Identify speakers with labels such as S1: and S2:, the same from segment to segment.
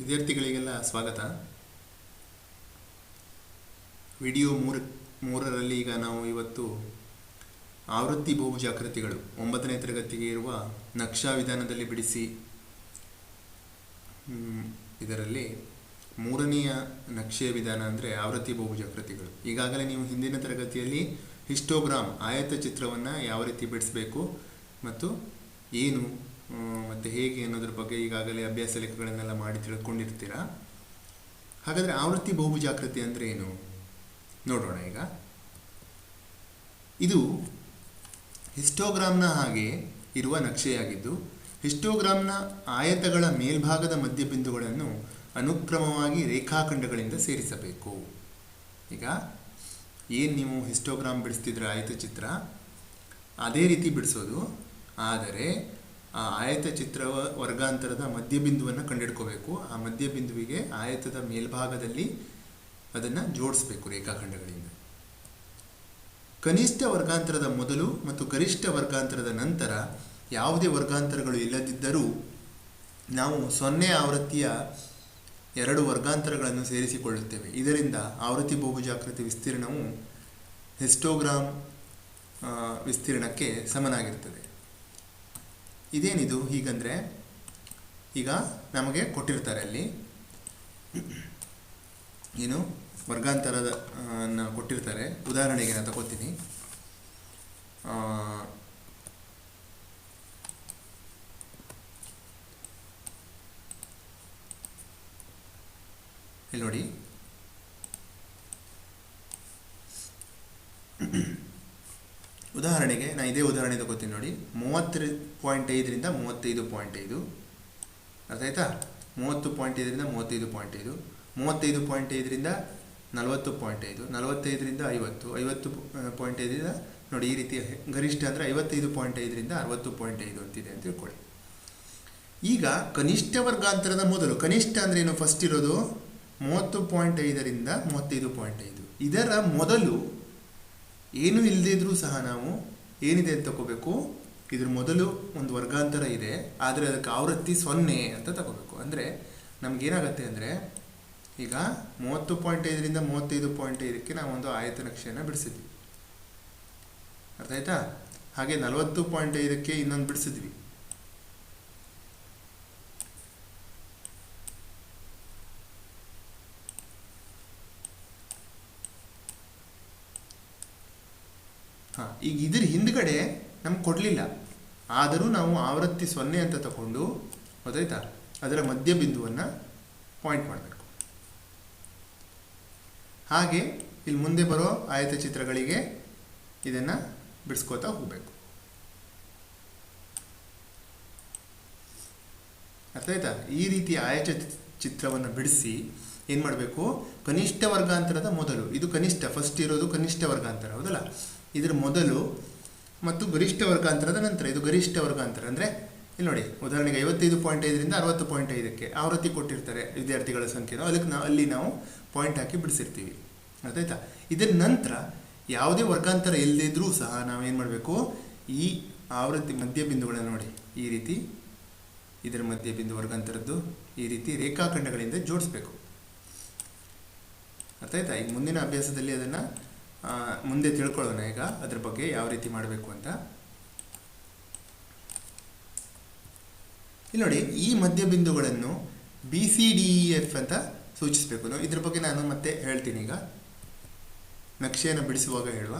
S1: ವಿದ್ಯಾರ್ಥಿಗಳಿಗೆಲ್ಲ ಸ್ವಾಗತ. ವಿಡಿಯೋ ಮೂರು, ಮೂರರಲ್ಲಿ ಈಗ ನಾವು ಇವತ್ತು ಆವೃತ್ತಿ ಬಹುಜಾಕೃತಿಗಳು ಒಂಬತ್ತನೇ ತರಗತಿಗೆ ಇರುವ ನಕ್ಷಾ ವಿಧಾನದಲ್ಲಿ ಬಿಡಿಸಿ ಇದರಲ್ಲಿ ಮೂರನೆಯ ನಕ್ಷೆಯ ವಿಧಾನ ಅಂದರೆ ಆವೃತ್ತಿ ಬಹುಜಾಕೃತಿಗಳು ಈಗಾಗಲೇ ನೀವು ಹಿಂದಿನ ತರಗತಿಯಲ್ಲಿ ಹಿಸ್ಟೋಗ್ರಾಮ್, ಆಯತ ಚಿತ್ರವನ್ನು ಯಾವ ರೀತಿ ಬಿಡಿಸಬೇಕು ಮತ್ತು ಏನು ಮತ್ತು ಹೇಗೆ ಅನ್ನೋದ್ರ ಬಗ್ಗೆ ಈಗಾಗಲೇ ಅಭ್ಯಾಸ ಲೆಕ್ಕಗಳನ್ನೆಲ್ಲ ಮಾಡಿ ತಿಳ್ಕೊಂಡಿರ್ತೀರಾ? ಹಾಗಾದರೆ ಆವೃತ್ತಿ ಬಹುಭುಜಾಕೃತಿ ಅಂದರೆ ಏನು? ನೋಡೋಣ ಈಗ. ಇದು ಹಿಸ್ಟೋಗ್ರಾಮ್ನ ಹಾಗೆ ಇರುವ ನಕ್ಷೆಯಾಗಿದ್ದು, ಹಿಸ್ಟೋಗ್ರಾಮ್ನ ಆಯತಗಳ ಮೇಲ್ಭಾಗದ ಮಧ್ಯಬಿಂದುಗಳನ್ನು ಅನುಕ್ರಮವಾಗಿ ರೇಖಾಖಂಡಗಳಿಂದ ಸೇರಿಸಬೇಕು. ಈಗ, ಏನು ನೀವು ಹಿಸ್ಟೋಗ್ರಾಮ್ ಬಿಡಿಸ್ತಿದ್ರೆ ಆಯತ ಚಿತ್ರ? ಅದೇ ರೀತಿ ಬಿಡಿಸೋದು. ಆದರೆ ಆ ಆಯತ ಚಿತ್ರ ವರ್ಗಾಂತರದ ಮಧ್ಯಬಿಂದುವನ್ನು ಕಂಡುಹಿಡ್ಕೋಬೇಕು ಆ ಮಧ್ಯಬಿಂದುವಿಗೆ ಆಯತದ ಮೇಲ್ಭಾಗದಲ್ಲಿ ಅದನ್ನು ಜೋಡಿಸ್ಬೇಕು ರೇಖಾಖಂಡಗಳಿಂದ. ಕನಿಷ್ಠ ವರ್ಗಾಂತರದ ಮೊದಲು ಮತ್ತು ಗರಿಷ್ಠ ವರ್ಗಾಂತರದ ನಂತರ ಯಾವುದೇ ವರ್ಗಾಂತರಗಳು ಇಲ್ಲದಿದ್ದರೂ ನಾವು ಸೊನ್ನೆ ಆವೃತ್ತಿಯ ಎರಡು ವರ್ಗಾಂತರಗಳನ್ನು ಸೇರಿಸಿಕೊಳ್ಳುತ್ತೇವೆ. ಇದರಿಂದ ಆವೃತ್ತಿ ಬಹುಭುಜಾಕೃತಿ ವಿಸ್ತೀರ್ಣವು ಹಿಸ್ಟೋಗ್ರಾಮ್ ವಿಸ್ತೀರ್ಣಕ್ಕೆ ಸಮನಾಗಿರ್ತದೆ ಇದೇನಿದು ಹೀಗಂದರೆ ಈಗ ನಮಗೆ ಕೊಟ್ಟಿರ್ತಾರೆ ಅಲ್ಲಿ. ಏನು ವರ್ಗಾಂತರದ ಕೊಟ್ಟಿರ್ತಾರೆ. ಉದಾಹರಣೆಗೆ ನಾನು ತಗೋತೀನಿ. ಇಲ್ಲಿ ನೋಡಿ. ಉದಾಹರಣೆಗೆ ನಾನು ಇದೇ ಉದಾಹರಣೆ ತಗೋತೀನಿ ನೋಡಿ. ಮೂವತ್ತು ಪಾಯಿಂಟ್ ಐದರಿಂದ ಮೂವತ್ತೈದು ಪಾಯಿಂಟ್ ಐದು. ಅರ್ಥ ಆಯ್ತಾ? ಮೂವತ್ತು ಪಾಯಿಂಟ್ ಐದರಿಂದ ಮೂವತ್ತೈದು ಪಾಯಿಂಟ್ ಐದು. ಮೂವತ್ತೈದು ಪಾಯಿಂಟ್ ಐದರಿಂದ ನಲವತ್ತು ಪಾಯಿಂಟ್ ಐದು. ನಲವತ್ತೈದರಿಂದ ಐವತ್ತು. ಐವತ್ತು ಪಾಯಿಂಟ್ ಐದರಿಂದ ನೋಡಿ, ಈ ರೀತಿ ಗರಿಷ್ಠ ಅಂದರೆ ಐವತ್ತೈದು ಪಾಯಿಂಟ್ ಐದರಿಂದ ಅರವತ್ತು ಪಾಯಿಂಟ್ ಐದು ಅಂತಿದೆ ಅಂತ ತಿಳ್ಕೊಳ್ಳಿ. ಈಗ ಕನಿಷ್ಠ ವರ್ಗಾಂತರದ ಮೊದಲು, ಕನಿಷ್ಠ ಅಂದರೆ ಏನು? ಫಸ್ಟ್ ಇರೋದು ಮೂವತ್ತು ಪಾಯಿಂಟ್ ಐದರಿಂದ ಮೂವತ್ತೈದು ಪಾಯಿಂಟ್ ಐದು. ಇದರ ಮೊದಲು ಏನು ಇಲ್ಲದೇ ಇದ್ರೂ ಸಹ ನಾವು ಏನಿದೆ ಅಂತ ತಗೋಬೇಕು? ಇದ್ರ ಮೊದಲು ಒಂದು ವರ್ಗಾಂತರ ಇದೆ. ಆದರೆ ಅದಕ್ಕೆ ಆವೃತ್ತಿ ಸೊನ್ನೆ ಅಂತ ತಗೋಬೇಕು. ಅಂದರೆ ನಮಗೇನಾಗತ್ತೆ ಅಂದರೆ ಈಗ ಮೂವತ್ತು ಪಾಯಿಂಟ್ ಐದರಿಂದ ಮೂವತ್ತೈದು ಪಾಯಿಂಟ್ ಐದಕ್ಕೆ ನಾವು ಒಂದು ಆಯತ ನಕ್ಷೆಯನ್ನು ಬಿಡಿಸಿದ್ವಿ. ಅರ್ಥ ಆಯ್ತಾ? ಹಾಗೆ ನಲವತ್ತು ಪಾಯಿಂಟ್ ಐದಕ್ಕೆ ಇನ್ನೊಂದು ಬಿಡಿಸಿದ್ವಿ ಹಾಂ ಈಗ ಇದ್ರ ಹಿಂದ್ಗಡೆ ನಮ್ಗೆ ಕೊಡಲಿಲ್ಲ. ಆದರೂ ನಾವು ಆವೃತ್ತಿ ಸೊನ್ನೆ ಅಂತ ತಗೊಂಡು ಗೊತ್ತಾಯ್ತಾ ಅದರ ಮಧ್ಯ ಬಿಂದುವನ್ನು ಪಾಯಿಂಟ್ ಮಾಡಬೇಕು. ಹಾಗೆ ಇಲ್ಲಿ ಮುಂದೆ ಬರೋ ಆಯತ ಚಿತ್ರಗಳಿಗೆ ಇದನ್ನು ಬಿಡಿಸ್ಕೋತಾ ಹೋಗಬೇಕು. ಅರ್ಥ ಈ ರೀತಿ ಆಯತ ಚಿತ್ರವನ್ನು ಬಿಡಿಸಿ ಏನು ಮಾಡಬೇಕು? ಕನಿಷ್ಠ ವರ್ಗಾಂತರದ ಮೊದಲು. ಇದು ಕನಿಷ್ಠ. ಫಸ್ಟ್ ಇರೋದು ಕನಿಷ್ಠ ವರ್ಗಾಂತರ. ಹೌದಲ್ಲ? ಇದರ ಮೊದಲು ಮತ್ತು ಗರಿಷ್ಠ ವರ್ಗಾಂತರದ ನಂತರ, ಇದು ಗರಿಷ್ಠ ವರ್ಗಾಂತರ ಅಂದರೆ, ಇಲ್ಲಿ ನೋಡಿ, ಉದಾಹರಣೆಗೆ ಐವತ್ತೈದು ಪಾಯಿಂಟ್ ಐದರಿಂದ ಅರವತ್ತು ಪಾಯಿಂಟ್ ಐದಕ್ಕೆ ಆವೃತ್ತಿ ಕೊಟ್ಟಿರ್ತಾರೆ ವಿದ್ಯಾರ್ಥಿಗಳ ಸಂಖ್ಯೆನೋ. ಅದಕ್ಕೆ ನಾವು ಅಲ್ಲಿ ನಾವು ಪಾಯಿಂಟ್ ಹಾಕಿ ಬಿಡಿಸಿರ್ತೀವಿ. ಅರ್ಥಾಯ್ತಾ? ಇದರ ನಂತರ ಯಾವುದೇ ವರ್ಗಾಂತರ ಇಲ್ಲದಿದ್ದರೂ ಸಹ ನಾವೇನು ಮಾಡಬೇಕು? ಈ ಆವೃತ್ತಿ ಮಧ್ಯಬಿಂದುಗಳನ್ನು ನೋಡಿ, ಈ ರೀತಿ ಇದರ ಮಧ್ಯಬಿಂದು ವರ್ಗಾಂತರದ್ದು, ಈ ರೀತಿ ರೇಖಾಖಂಡಗಳಿಂದ ಜೋಡಿಸ್ಬೇಕು. ಅರ್ಥ ಆಯ್ತಾ ಈಗ ಮುಂದಿನ ಅಭ್ಯಾಸದಲ್ಲಿ ಅದನ್ನು ಮುಂದೆ ತಿಳ್ಕೊಳ್ಳೋಣ ಈಗ, ಅದ್ರ ಬಗ್ಗೆ ಯಾವ ರೀತಿ ಮಾಡಬೇಕು ಅಂತ. ಇಲ್ಲಿ ನೋಡಿ, ಈ ಮಧ್ಯಬಿಂದುಗಳನ್ನು B C D E F ಅಂತ ಸೂಚಿಸಬೇಕು. ಇದ್ರ ಬಗ್ಗೆ ನಾನು ಮತ್ತೆ ಹೇಳ್ತೀನಿ ಈಗ. ನಕ್ಷೆಯನ್ನು ಬಿಡಿಸುವಾಗ ಹೇಳುವ.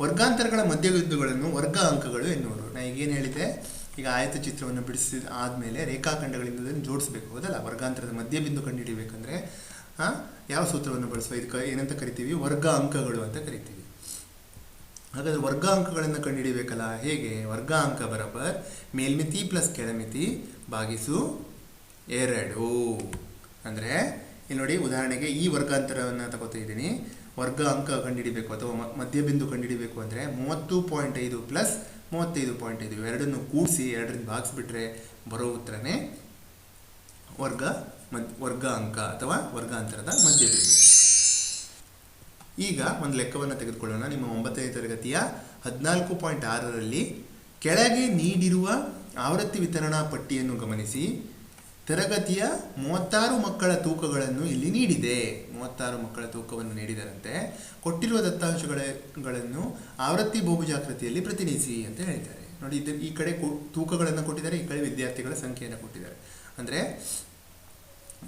S1: ವರ್ಗಾಂತರಗಳ ಮಧ್ಯಬಿಂದುಗಳನ್ನು ವರ್ಗ ಅಂಕಗಳು ಎನ್ನುವರು. ನಾ ಈಗ ಏನು ಹೇಳಿದೆ? ಈಗ ಆಯತ ಚಿತ್ರವನ್ನು ಬಿಡಿಸಿದ ಆದಮೇಲೆ ರೇಖಾಖಂಡಗಳಿಂದ ಜೋಡಿಸಬೇಕು. ಹೌದಲ್ಲ? ವರ್ಗಾಂತರದ ಮಧ್ಯಬಿಂದು ಕಂಡುಹಿಡಿಯಬೇಕಂದ್ರೆ ಹಾಂ ಯಾವ ಸೂತ್ರವನ್ನು ಬಳಸುವ? ಇದು ಏನಂತ ಕರಿತೀವಿ? ವರ್ಗ ಅಂಕಗಳು ಅಂತ ಕರಿತೀವಿ. ಹಾಗಾದರೆ ವರ್ಗ ಅಂಕಗಳನ್ನು ಕಂಡುಹಿಡಿಯಬೇಕಲ್ಲ ಹೇಗೆ? ವರ್ಗ ಅಂಕ ಬರಬರ್ ಮೇಲ್ಮಿತಿ ಪ್ಲಸ್ ಕೆಳಮಿತಿ ಭಾಗಿಸು ಎರಡು. ಅಂದರೆ, ಇಲ್ಲಿ ನೋಡಿ ಉದಾಹರಣೆಗೆ ಈ ವರ್ಗಾಂತರವನ್ನು ತಗೋತಾ ಇದ್ದೀನಿ. ವರ್ಗ ಅಂಕ ಕಂಡುಹಿಡಿಬೇಕು ಅಥವಾ ಮಧ್ಯಬಿಂದು ಕಂಡುಹಿಡಿಬೇಕು ಅಂದರೆ ಮೂವತ್ತು ಪಾಯಿಂಟ್ ಐದು ಪ್ಲಸ್ ಮೂವತ್ತೈದು ಪಾಯಿಂಟ್ ಐದು. ಎರಡನ್ನು ಕೂಡಿಸಿ, ಎರಡರಿಂದ ಭಾಗಿಸ್ಬಿಟ್ರೆ ಬರೋ ಉತ್ತರನೇ ವರ್ಗ ಮದ್ ವರ್ಗ ಅಂಕ ಅಥವಾ ವರ್ಗಾಂತರದ ಮಧ್ಯಬಿಂದು. ಈಗ ಒಂದು ಲೆಕ್ಕವನ್ನು ತೆಗೆದುಕೊಳ್ಳೋಣ. ನಿಮ್ಮ ಒಂಬತ್ತನೇ ತರಗತಿಯ ಹದಿನಾಲ್ಕು ಪಾಯಿಂಟ್ ಆರರಲ್ಲಿ ಕೆಳಗೆ ನೀಡಿರುವ ಆವೃತ್ತಿ ವಿತರಣಾ ಪಟ್ಟಿಯನ್ನು ಗಮನಿಸಿ. ತರಗತಿಯ ಮೂವತ್ತಾರು ಮಕ್ಕಳ ತೂಕಗಳನ್ನು ಇಲ್ಲಿ ನೀಡಿದೆ. ಮೂವತ್ತಾರು ಮಕ್ಕಳ ತೂಕವನ್ನು ನೀಡಿದರಂತೆ. ಕೊಟ್ಟಿರುವ ದತ್ತಾಂಶಗಳನ್ನು ಆವೃತ್ತಿ ಬಹುಭುಜಾಕೃತಿಯಲ್ಲಿ ಪ್ರತಿನಿಧಿಸಿ ಅಂತ ಹೇಳ್ತಾರೆ ನೋಡಿ, ಇದು ಈ ಕಡೆ ತೂಕಗಳನ್ನು ಕೊಟ್ಟಿದ್ದಾರೆ, ಈ ಕಡೆ ವಿದ್ಯಾರ್ಥಿಗಳ ಸಂಖ್ಯೆಯನ್ನು ಕೊಟ್ಟಿದ್ದಾರೆ. ಅಂದರೆ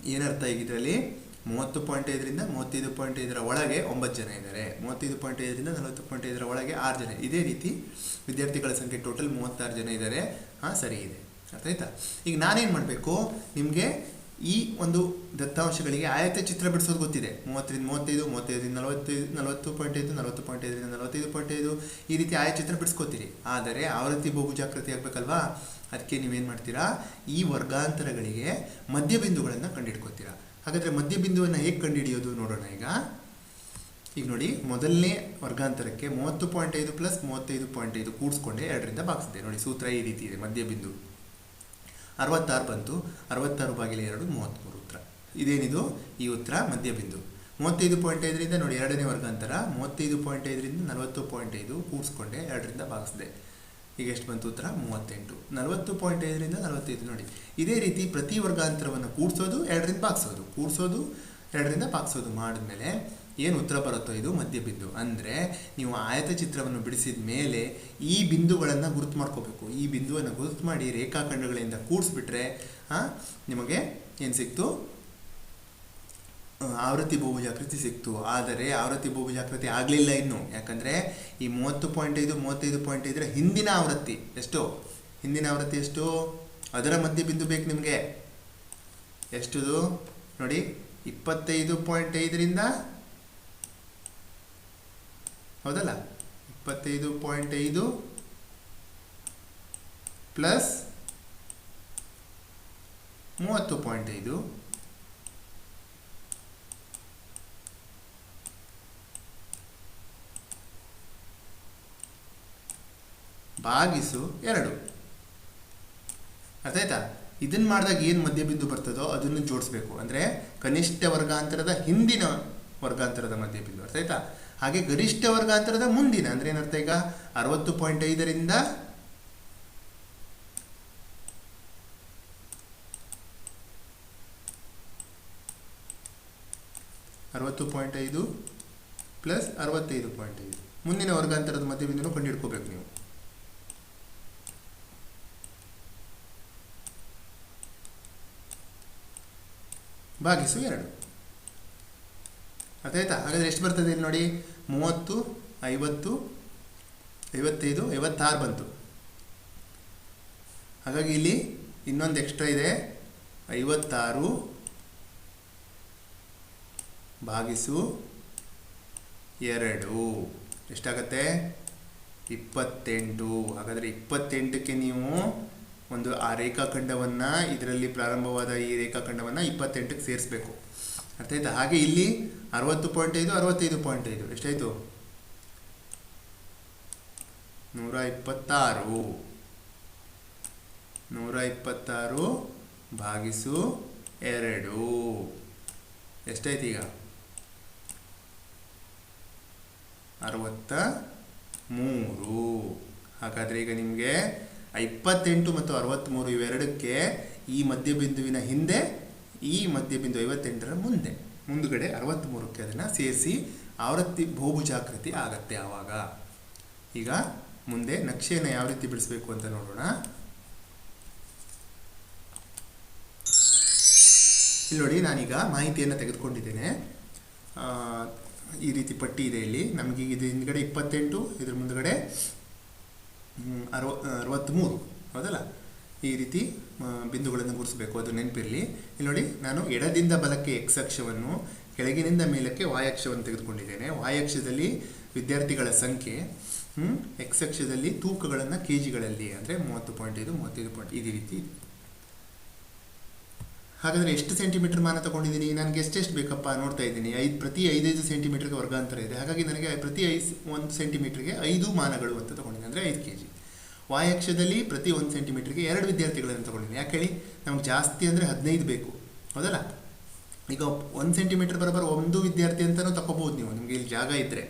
S1: ಏನರ್ಥ ಈಗ ಇದರಲ್ಲಿ? ಮೂವತ್ತು ಪಾಯಿಂಟ್ ಐದರಿಂದ ಮೂವತ್ತೈದು ಪಾಯಿಂಟ್ ಐದರ ಒಳಗೆ ಒಂಬತ್ತು ಜನ ಇದ್ದಾರೆ. ಮೂವತ್ತೈದು ಪಾಯಿಂಟ್ ಐದರಿಂದ ನಲವತ್ತು ಪಾಯಿಂಟ್ ಐದರ ಒಳಗೆ ಆರು ಜನ. ಇದೇ ರೀತಿ ವಿದ್ಯಾರ್ಥಿಗಳ ಸಂಖ್ಯೆ ಟೋಟಲ್ ಮೂವತ್ತಾರು ಜನ ಇದ್ದಾರೆ. ಹಾಂ, ಸರಿ ಇದೆ. ಅರ್ಥ ಆಯ್ತಾ ಈಗ ನಾನೇನು ಮಾಡಬೇಕು? ನಿಮಗೆ ಈ ಒಂದು ದತ್ತಾಂಶಗಳಿಗೆ ಆಯತ ಚಿತ್ರ ಬಿಡಿಸೋದು ಗೊತ್ತಿದೆ. ಮೂವತ್ತರಿಂದ ಮೂವತ್ತೈದು, ಮೂವತ್ತೈದರಿಂದ ನಲವತ್ತೈದು ನಲವತ್ತು ಪಾಯಿಂಟ್ ಐದು ನಲವತ್ತು ಪಾಯಿಂಟ್ ಐದರಿಂದ ನಲವತ್ತೈದು ಪಾಯಿಂಟ್ ಐದು ಈ ರೀತಿ ಆಯ ಚಿತ್ರ ಬಿಡಿಸ್ಕೋತೀರಿ. ಆದರೆ ಆವೃತ್ತಿ ಬಹುಜಾಕೃತಿ ಆಗಬೇಕಲ್ವಾ? ಅದಕ್ಕೆ ನೀವೇನು ಮಾಡ್ತೀರಾ? ಈ ವರ್ಗಾಂತರಗಳಿಗೆ ಮಧ್ಯಬಿಂದುಗಳನ್ನು ಕಂಡುಹಿಡ್ಕೋತೀರಾ ಹಾಗಾದರೆ ಮಧ್ಯಬಿಂದುವನ್ನು ಹೇಗೆ ಕಂಡುಹಿಡಿಯೋದು ನೋಡೋಣ ಈಗ. ಈಗ ನೋಡಿ, ಮೊದಲನೇ ವರ್ಗಾಂತರಕ್ಕೆ ಮೂವತ್ತು ಪಾಯಿಂಟ್ ಐದು ಪ್ಲಸ್ ಮೂವತ್ತೈದು ಪಾಯಿಂಟ್ ಐದು ಕೂಡಿಸ್ಕೊಂಡೆ ಎರಡರಿಂದ ಭಾಗಿಸಿದೆ ನೋಡಿ, ಸೂತ್ರ ಈ ರೀತಿ ಇದೆ, ಮಧ್ಯಬಿಂದು. ಅರವತ್ತಾರು ಬಂತು, ಅರವತ್ತಾರು ಬಾಗಿಲು ಎರಡು ಮೂವತ್ತ್ಮೂರು ಉತ್ತರ. ಇದೇನಿದು? ಈ ಉತ್ತರ ಮಧ್ಯಬಿಂದು ಮೂವತ್ತೈದು ಪಾಯಿಂಟ್ ಐದರಿಂದ ನೋಡಿ, ಎರಡನೇ ವರ್ಗಾಂತರ ಮೂವತ್ತೈದು ಪಾಯಿಂಟ್ ಐದರಿಂದ ನಲವತ್ತು ಪಾಯಿಂಟ್ ಐದು ಕೂಡಿಸ್ಕೊಂಡೆ, ಎರಡರಿಂದ ಭಾಗಿಸಿದೆ. ಈಗ ಎಷ್ಟು ಬಂತು ಉತ್ತರ? ಮೂವತ್ತೆಂಟು. ನಲವತ್ತು ಪಾಯಿಂಟ್ ಐದರಿಂದ ನಲವತ್ತೈದು ನೋಡಿ. ಇದೇ ರೀತಿ ಪ್ರತಿ ವರ್ಗಾಂತರವನ್ನು ಕೂಡಿಸೋದು, ಎರಡರಿಂದ ಭಾಗಿಸೋದು. ಕೂಡಿಸೋದು, ಎರಡರಿಂದ ಭಾಗಿಸೋದು ಮಾಡಿದ್ಮೇಲೆ ಏನು ಉತ್ತರ ಬರುತ್ತೋ ಇದು ಮಧ್ಯಬಿಂದು ಅಂದರೆ ನೀವು ಆಯತ ಚಿತ್ರವನ್ನು ಬಿಡಿಸಿದ ಮೇಲೆ ಈ ಬಿಂದುಗಳನ್ನು ಗುರುತು ಮಾಡ್ಕೋಬೇಕು. ಈ ಬಿಂದುವನ್ನು ಗುರುತು ಮಾಡಿ ರೇಖಾಖಂಡಗಳಿಂದ ಕೂಡಿಸ್ಬಿಟ್ರೆ ನಿಮಗೆ ಏನು ಸಿಕ್ತು? ಆವೃತ್ತಿ ಬಹುಭುಜಾಕೃತಿ ಸಿಕ್ತು. ಆದರೆ ಆವೃತ್ತಿ ಬಹುಜಾಕೃತಿ ಆಗಲಿಲ್ಲ ಇನ್ನು. ಯಾಕಂದರೆ ಈ ಮೂವತ್ತು ಪಾಯಿಂಟ್ ಐದು, ಮೂವತ್ತೈದು ಪಾಯಿಂಟ್ ಐದರ ಹಿಂದಿನ ಆವೃತ್ತಿ ಎಷ್ಟು? ಹಿಂದಿನ ಆವೃತ್ತಿ ಎಷ್ಟು? ಅದರ ಮಧ್ಯೆ ಬಿಂದು ಬೇಕು ನಿಮಗೆ. ಎಷ್ಟುದು? ನೋಡಿ, ಇಪ್ಪತ್ತೈದು ಪಾಯಿಂಟ್ ಐದರಿಂದ ಹೌದಲ್ಲ? ಇಪ್ಪತ್ತೈದು ಪಾಯಿಂಟ್ ಐದು ಪ್ಲಸ್ ಮೂವತ್ತು ಪಾಯಿಂಟ್ ಐದು ಭಾಗಿಸು ಎರಡು. ಅರ್ಥ ಆಯ್ತಾ ಇದನ್ನ ಮಾಡಿದಾಗ ಏನು ಮಧ್ಯಬಿಂದು ಬರ್ತದೋ ಅದನ್ನು ಜೋಡಿಸ್ಬೇಕು. ಅಂದರೆ ಕನಿಷ್ಠ ವರ್ಗಾಂತರದ ಹಿಂದಿನ ವರ್ಗಾಂತರದ ಮಧ್ಯಬಿಂದು. ಅರ್ಥ ಆಯ್ತಾ ಹಾಗೆ ಗರಿಷ್ಠ ವರ್ಗಾಂತರದ ಮುಂದಿನ, ಅಂದ್ರೆ ಏನರ್ಥ ಈಗ? ಅರವತ್ತು ಪಾಯಿಂಟ್ ಐದರಿಂದ ಅರವತ್ತು ಪಾಯಿಂಟ್ ಐದು ಪ್ಲಸ್ ಅರವತ್ತೈದು ಪಾಯಿಂಟ್ ಐದು. ಮುಂದಿನ ವರ್ಗಾಂತರದ ಮಧ್ಯಬಿಂದುನು ಕಂಡುಹಿಡ್ಕೋಬೇಕು ನೀವು. ಭಾಗಿಸು ಎರಡು. ಅರ್ಥಾಯ್ತಾ ಹಾಗಾದ್ರೆ ಎಷ್ಟು ಬರ್ತದೆ ಇಲ್ಲಿ ನೋಡಿ? ಮೂವತ್ತು, ಐವತ್ತು, ಐವತ್ತೈದು, ಐವತ್ತಾರು ಬಂತು. ಹಾಗಾಗಿ ಇಲ್ಲಿ ಇನ್ನೊಂದು ಎಕ್ಸ್ಟ್ರಾ ಇದೆ. ಐವತ್ತಾರು ಭಾಗಿಸು ಎರಡು. ಎಷ್ಟಾಗತ್ತೆ? ಇಪ್ಪತ್ತೆಂಟು. ಹಾಗಾದರೆ ಇಪ್ಪತ್ತೆಂಟಕ್ಕೆ ನೀವು ಒಂದು ಆ ರೇಖಾಖಂಡವನ್ನು, ಇದರಲ್ಲಿ ಪ್ರಾರಂಭವಾದ ಈ ರೇಖಾಖಂಡವನ್ನು ಇಪ್ಪತ್ತೆಂಟಕ್ಕೆ ಸೇರಿಸ್ಬೇಕು. ಅರ್ಥ ಆಯ್ತಾ? ಹಾಗೆ ಇಲ್ಲಿ ಅರವತ್ತು ಪಾಯಿಂಟ್ ಐದು, ಅರವತ್ತೈದು ಪಾಯಿಂಟ್ ಐದು. ಎಷ್ಟಾಯಿತು? ನೂರ ಇಪ್ಪತ್ತಾರು. ನೂರ ಇಪ್ಪತ್ತಾರು ಭಾಗಿಸು ಎರಡು. ಎಷ್ಟಾಯ್ತು ಈಗ? ಅರವತ್ತ ಮೂರು. ಹಾಗಾದರೆ ಈಗ ನಿಮಗೆ ಇಪ್ಪತ್ತೆಂಟು ಮತ್ತು ಅರವತ್ತ್ಮೂರು ಇವೆರಡಕ್ಕೆ ಈ ಮಧ್ಯಬಿಂದುವಿನ ಹಿಂದೆ ಈ ಮಧ್ಯಬಿಂದು ಐವತ್ತೆಂಟರ ಮುಂದೆ. ಮುಂದುಗಡೆ ಅರವತ್ತ್ಮೂರಕ್ಕೆ ಅದನ್ನು ಸೇರಿಸಿ ಆವೃತ್ತಿ ಬಹುಭುಜಾಕೃತಿ ಆಗತ್ತೆ ಆವಾಗ. ಈಗ ಮುಂದೆ ನಕ್ಷೆಯನ್ನು ಯಾವ ರೀತಿ ಬಿಡಿಸಬೇಕು ಅಂತ ನೋಡೋಣ. ಇಲ್ಲಿ ನೋಡಿ ನಾನೀಗ ಮಾಹಿತಿಯನ್ನು ತೆಗೆದುಕೊಂಡಿದ್ದೇನೆ. ಈ ರೀತಿ ಪಟ್ಟಿ ಇದೆ ಇಲ್ಲಿ. ನಮಗೆ ಇದು ಹಿಂದ್ಗಡೆ ಇಪ್ಪತ್ತೆಂಟು, ಇದ್ರ ಮುಂದ್ಗಡೆ ಅರವ ಅರವತ್ತ್ಮೂರು ಹೌದಲ್ಲ? ಈ ರೀತಿ ಬಿಂದುಗಳನ್ನು ಗುರುತಿಸಬೇಕು. ಅದು ನೆನಪಿರಲಿ. ಇಲ್ಲಿ ನೋಡಿ, ನಾನು ಎಡದಿಂದ ಬಲಕ್ಕೆ ಎಕ್ಸ್ ಅಕ್ಷವನ್ನು, ಕೆಳಗಿನಿಂದ ಮೇಲಕ್ಕೆ ವಾಯ್ ಅಕ್ಷವನ್ನು ತೆಗೆದುಕೊಂಡಿದ್ದೇನೆ. ವಾಯ್ ಅಕ್ಷದಲ್ಲಿ ವಿದ್ಯಾರ್ಥಿಗಳ ಸಂಖ್ಯೆ ಎಕ್ಸ್ ಅಕ್ಷದಲ್ಲಿ ತೂಕಗಳನ್ನು ಕೆ ಜಿಗಳಲ್ಲಿ ಅಂದರೆ ಮೂವತ್ತು ಪಾಯಿಂಟ್ ಐದು, ಮೂವತ್ತೈದು ಪಾಯಿಂಟ್ ಇದೇ ರೀತಿ. ಹಾಗಾದರೆ ಎಷ್ಟು ಸೆಂಟಿಮೀಟರ್ ಮಾನ ತಗೊಂಡಿದ್ದೀನಿ? ನನಗೆ ಎಷ್ಟೆಷ್ಟು ಬೇಕಪ್ಪ? ನೋಡ್ತಾ ಇದ್ದೀನಿ. ಐದು, ಪ್ರತಿ ಐದೈದು ಸೆಂಟಿಮೀಟರ್ಗೆ ವರ್ಗಾಂತರ ಇದೆ. ಹಾಗಾಗಿ ನನಗೆ ಪ್ರತಿ ಐದು ಒಂದು ಸೆಂಟಿಮೀಟರ್ಗೆ ಐದು ಮಾನಗಳು ಅಂತ ತೊಗೊಂಡಿದ್ದೀನಿ. ಅಂದರೆ ಐದು ಕೆ ಜಿ ವಾಯ್ ಅಕ್ಷದಲ್ಲಿ ಪ್ರತಿ ಒಂದು ಸೆಂಟಿಮೀಟ್ರಿಗೆ ಎರಡು ವಿದ್ಯಾರ್ಥಿಗಳನ್ನು ತಗೊಂಡಿದ್ದೀನಿ. ಯಾಕೆ ಹೇಳಿ? ನಮ್ಗೆ ಜಾಸ್ತಿ ಅಂದರೆ ಹದಿನೈದು ಬೇಕು. ಹೌದಲ್ಲ? ಈಗ ಒಂದು ಸೆಂಟಿಮೀಟರ್ ಬರೋಬ್ಬರ ಒಂದು ವಿದ್ಯಾರ್ಥಿ ಅಂತಲೂ ತಗೋಬೋದು ನೀವು. ನಿಮಗೆ ಇಲ್ಲಿ ಜಾಗ ಇದ್ದರೆ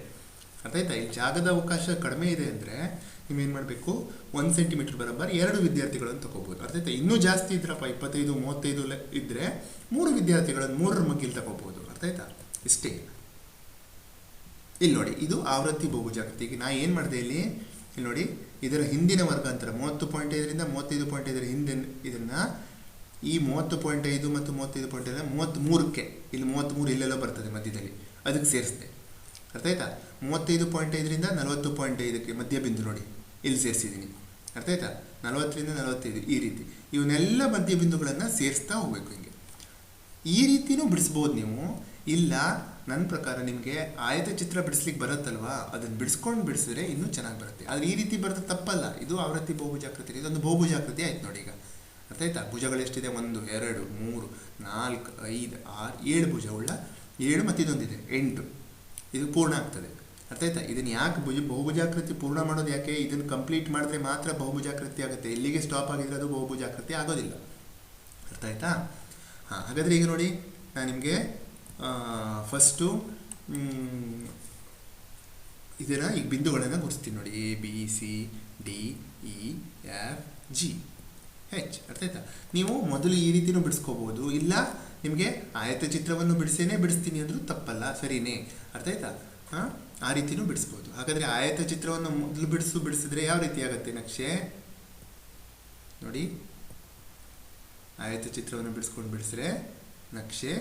S1: ಅರ್ಥಾಯ್ತಾ ಇಲ್ಲಿ ಜಾಗದ ಅವಕಾಶ ಕಡಿಮೆ ಇದೆ ಅಂದರೆ ನೀವೇನು ಮಾಡಬೇಕು? ಒಂದು ಸೆಂಟಿಮೀಟರ್ ಬರೋಬ್ಬರ ಎರಡು ವಿದ್ಯಾರ್ಥಿಗಳನ್ನು ತಗೋಬೋದು ಅರ್ಥಾಯ್ತಾ ಇನ್ನೂ ಜಾಸ್ತಿ ಇದ್ರಪ್ಪ, ಇಪ್ಪತ್ತೈದು, ಮೂವತ್ತೈದು ಇದ್ದರೆ ಮೂರು ವಿದ್ಯಾರ್ಥಿಗಳನ್ನು ಮೂರರ ಮಗ್ಗಿಲ್ ತಗೋಬೋದು ಅರ್ಥಾಯ್ತಾ ಇಷ್ಟೇ. ಇಲ್ಲಿ ನೋಡಿ, ಇದು ಆವೃತ್ತಿ ಬಹು ಈಗ ನಾ ಏನು ಮಾಡಿದೆ ಇಲ್ಲಿ? ಇಲ್ಲಿ ನೋಡಿ, ಇದರ ಹಿಂದಿನ ವರ್ಗಾಂತರ ಮೂವತ್ತು ಪಾಯಿಂಟ್ ಐದರಿಂದ ಮೂವತ್ತೈದು ಪಾಯಿಂಟ್ ಐದರ ಹಿಂದಿನ ಇದನ್ನು ಈ ಮೂವತ್ತು ಪಾಯಿಂಟ್ ಐದು ಮತ್ತು ಮೂವತ್ತೈದು ಪಾಯಿಂಟ್ ಐದು ಮೂವತ್ತ್ಮೂರಕ್ಕೆ ಇಲ್ಲಿ ಮೂವತ್ತ್ಮೂರು ಇಲ್ಲೆಲ್ಲೋ ಬರ್ತದೆ ಮಧ್ಯದಲ್ಲಿ, ಅದಕ್ಕೆ ಸೇರಿಸಿದೆ. ಅರ್ಥ ಆಯ್ತಾ? ಮೂವತ್ತೈದು ಪಾಯಿಂಟ್ ಐದರಿಂದ ನಲವತ್ತು ಪಾಯಿಂಟ್ ಐದಕ್ಕೆ ಮಧ್ಯ ಬಿಂದು ನೋಡಿ, ಇಲ್ಲಿ ಸೇರಿಸಿದ್ದೀನಿ. ಅರ್ಥ ಆಯ್ತಾ? ನಲವತ್ತರಿಂದ ನಲವತ್ತೈದು ಈ ರೀತಿ. ಇವನ್ನೆಲ್ಲ ಮಧ್ಯ ಬಿಂದುಗಳನ್ನು ಸೇರಿಸ್ತಾ ಹೋಗಬೇಕು ಹಿಂಗೆ. ಈ ರೀತಿಯೂ ಬಿಡಿಸ್ಬೋದು ನೀವು. ಇಲ್ಲ ನನ್ನ ಪ್ರಕಾರ ನಿಮಗೆ ಆಯತ ಚಿತ್ರ ಬಿಡಿಸ್ಲಿಕ್ಕೆ ಬರುತ್ತಲ್ವಾ? ಅದನ್ನು ಬಿಡಿಸ್ಕೊಂಡು ಬಿಡಿಸಿದ್ರೆ ಇನ್ನೂ ಚೆನ್ನಾಗಿ ಬರುತ್ತೆ. ಆದರೆ ಈ ರೀತಿ ಬರೋದು ತಪ್ಪಲ್ಲ. ಇದು ಆವೃತ್ತಿ ಬಹುಭುಜಾಕೃತಿ ಇದೊಂದು ಬಹುಭುಜಾಕೃತಿ ಆಯ್ತು ನೋಡಿ ಈಗ. ಅರ್ಥ ಆಯ್ತಾ ಭುಜಗಳು ಎಷ್ಟಿದೆ? ಒಂದು, ಎರಡು, ಮೂರು, ನಾಲ್ಕು, ಐದು, ಆರು, ಏಳು ಉಳ್ಳ ಏಳು ಮತ್ತು ಇದೊಂದಿದೆ ಎಂಟು. ಇದು ಪೂರ್ಣ ಆಗ್ತದೆ. ಅರ್ಥ ಆಯ್ತಾ ಇದನ್ನು ಯಾಕೆ ಭುಜ ಬಹುಭುಜಾಕೃತಿ ಪೂರ್ಣ ಮಾಡೋದು ಯಾಕೆ? ಇದನ್ನು ಕಂಪ್ಲೀಟ್ ಮಾಡಿದ್ರೆ ಮಾತ್ರ ಬಹುಭುಜಾಕೃತಿ ಆಗುತ್ತೆ. ಇಲ್ಲಿಗೆ ಸ್ಟಾಪ್ ಆಗಿದ್ರೆ ಅದು ಬಹುಭುಜಾಕೃತಿ ಆಗೋದಿಲ್ಲ. ಅರ್ಥ ಆಯ್ತಾ ಹಾಂ, ಹಾಗಾದರೆ ಈಗ ನೋಡಿ, ನಾನು ನಿಮಗೆ ಫಸ್ಟು ಇದನ್ನು ಈಗ ಬಿಂದುಗಳನ್ನು ಗುರುಸ್ತೀನಿ ನೋಡಿ. A B C D E F G H ಅರ್ಥ ಆಯ್ತಾ? ನೀವು ಮೊದಲು ಈ ರೀತಿನೂ ಬಿಡಿಸ್ಕೋಬೋದು. ಇಲ್ಲ, ನಿಮಗೆ ಆಯತ ಚಿತ್ರವನ್ನು ಬಿಡಿಸೇನೆ ಬಿಡಿಸ್ತೀನಿ ಅಂದರೂ ತಪ್ಪಲ್ಲ, ಸರಿನೇ. ಅರ್ಥ ಆಯ್ತಾ? ಹಾಂ? ಆ ರೀತಿಯೂ ಬಿಡಿಸ್ಬೋದು. ಹಾಗಾದರೆ ಆಯತ ಚಿತ್ರವನ್ನು ಮೊದಲು ಬಿಡಿಸು, ಬಿಡಿಸಿದ್ರೆ ಯಾವ ರೀತಿ ಆಗುತ್ತೆ ನಕ್ಷೆ? ನೋಡಿ. ಆಯತ ಚಿತ್ರವನ್ನು ಬಿಡಿಸ್ಕೊಂಡು ಬಿಡಿಸಿದ್ರೆ ನಕ್ಷೆ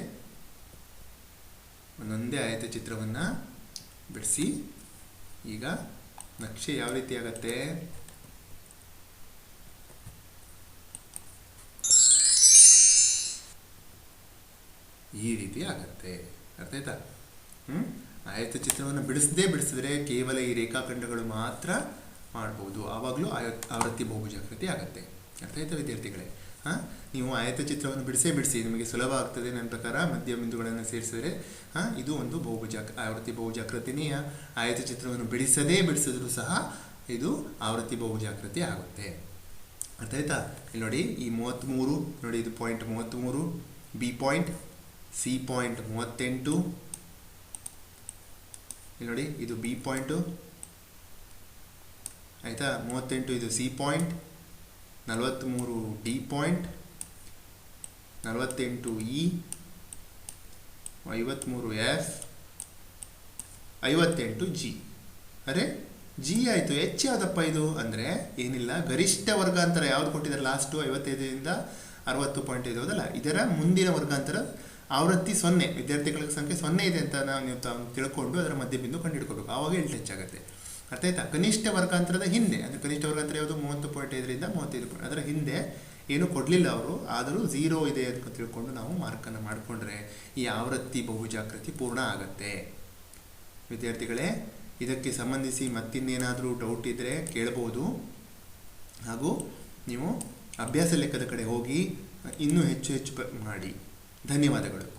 S1: ಒಂದೊಂದೇ ಆಯತ ಚಿತ್ರವನ್ನು ಬಿಡಿಸಿ. ಈಗ ನಕ್ಷೆ ಯಾವ ರೀತಿ ಆಗತ್ತೆ? ಈ ರೀತಿ ಆಗತ್ತೆ. ಅರ್ಥ ಆಯ್ತಾ? ಹ್ಞೂ ಆಯತ ಚಿತ್ರವನ್ನು ಬಿಡಿಸದೇ ಬಿಡಿಸಿದ್ರೆ ಕೇವಲ ಈ ರೇಖಾಖಂಡಗಳು ಮಾತ್ರ ಮಾಡ್ಬೋದು. ಆವಾಗಲೂ ಆಯ ಆವೃತ್ತಿ ಬಹುಭುಜಾಕೃತಿ ಆಗತ್ತೆ. ಅರ್ಥ ಆಯ್ತಾ ವಿದ್ಯಾರ್ಥಿಗಳೇ? ಹಾಂ? ನೀವು ಆಯತ ಚಿತ್ರವನ್ನು ಬಿಡಿಸೇ ಬಿಡಿಸಿ, ನಿಮಗೆ ಸುಲಭ ಆಗ್ತದೆ ನನ್ನ ಪ್ರಕಾರ ಮಧ್ಯ ಬಿಂದುಗಳನ್ನು ಸೇರಿಸಿದರೆ. ಹಾಂ? ಇದು ಒಂದು ಬಹುಭುಜ ಆವೃತ್ತಿ ಬಹುಭುಜಾಕೃತಿನೇ ಆಯತ ಚಿತ್ರವನ್ನು ಬಿಡಿಸದೇ ಬಿಡಿಸಿದ್ರೂ ಸಹ ಇದು ಆವೃತ್ತಿ ಬಹುಭುಜಾಕೃತಿ ಆಗುತ್ತೆ. ಅರ್ಥ ಇಲ್ಲಿ ನೋಡಿ, ಈ ಮೂವತ್ತ್ಮೂರು, ನೋಡಿ ಇದು ಪಾಯಿಂಟ್ ಮೂವತ್ತ್ಮೂರು ಬಿ ಪಾಯಿಂಟ್ ಸಿ ಪಾಯಿಂಟ್ ಮೂವತ್ತೆಂಟು. ಇಲ್ಲಿ ನೋಡಿ, ಇದು ಬಿ ಪಾಯಿಂಟು ಆಯಿತಾ? ಮೂವತ್ತೆಂಟು, ಇದು ಸಿ ಪಾಯಿಂಟ್ ನಲವತ್ತ್ಮೂರು ಡಿ ಪಾಯಿಂಟ್, ನಲವತ್ತೆಂಟು ಇ ಐವತ್ತ್ಮೂರು ಎಫ್, ಐವತ್ತೆಂಟು ಜಿ. ಅರೆ, ಜಿ ಆಯಿತು, ಎಚ್ ಯಾವುದಪ್ಪ ಇದು? ಅಂದರೆ ಏನಿಲ್ಲ, ಗರಿಷ್ಠ ವರ್ಗಾಂತರ ಯಾವುದು ಕೊಟ್ಟಿದ್ದಾರೆ ಲಾಸ್ಟು ಐವತ್ತೈದರಿಂದ ಅರವತ್ತು ಪಾಯಿಂಟ್ ಐದು ಹೌದಲ್ಲ? ಇದರ ಮುಂದಿನ ವರ್ಗಾಂತರ ಆವೃತ್ತಿ ಸೊನ್ನೆ. ವಿದ್ಯಾರ್ಥಿಗಳ ಸಂಖ್ಯೆ ಸೊನ್ನೆ ಇದೆ ಅಂತ ನಾವು ನೀವು ತಿಳ್ಕೊಂಡು ಅದರ ಮಧ್ಯಬಿಂದು ಕಂಡುಹಿಡ್ಕೋಬೇಕು ಆವಾಗ ಇಲ್ಲಿ ಹೆಚ್ಚಾಗುತ್ತೆ. ಅರ್ಥ ಆಯ್ತಾ? ಕನಿಷ್ಠ ವರ್ಗಾಂತರದ ಹಿಂದೆ, ಅಂದರೆ ಕನಿಷ್ಠ ವರ್ಗಾಂತರ ಯಾವುದು? ಮೂವತ್ತು ಪಾಯಿಂಟ್ ಐದರಿಂದ ಮೂವತ್ತೈದು ಪಾಯಿಂಟ್ ಅದರ ಹಿಂದೆ ಏನು ಕೊಡಲಿಲ್ಲ ಅವರು, ಆದರೂ ಝೀರೋ ಇದೆ ಅಂತ ತಿಳ್ಕೊಂಡು ನಾವು ಮಾರ್ಕನ್ನು ಮಾಡಿಕೊಂಡ್ರೆ ಈ ಆವೃತ್ತಿ ಬಹುಜಾಗೃತಿ ಪೂರ್ಣ ಆಗುತ್ತೆ. ವಿದ್ಯಾರ್ಥಿಗಳೇ, ಇದಕ್ಕೆ ಸಂಬಂಧಿಸಿ ಮತ್ತಿನ್ನೇನಾದರೂ ಡೌಟ್ ಇದ್ದರೆ ಕೇಳ್ಬೋದು. ಹಾಗೂ ನೀವು ಅಭ್ಯಾಸ ಲೆಕ್ಕದ ಕಡೆ ಹೋಗಿ, ಇನ್ನೂ ಹೆಚ್ಚು ಹೆಚ್ಚು ಮಾಡಿ. ಧನ್ಯವಾದಗಳು.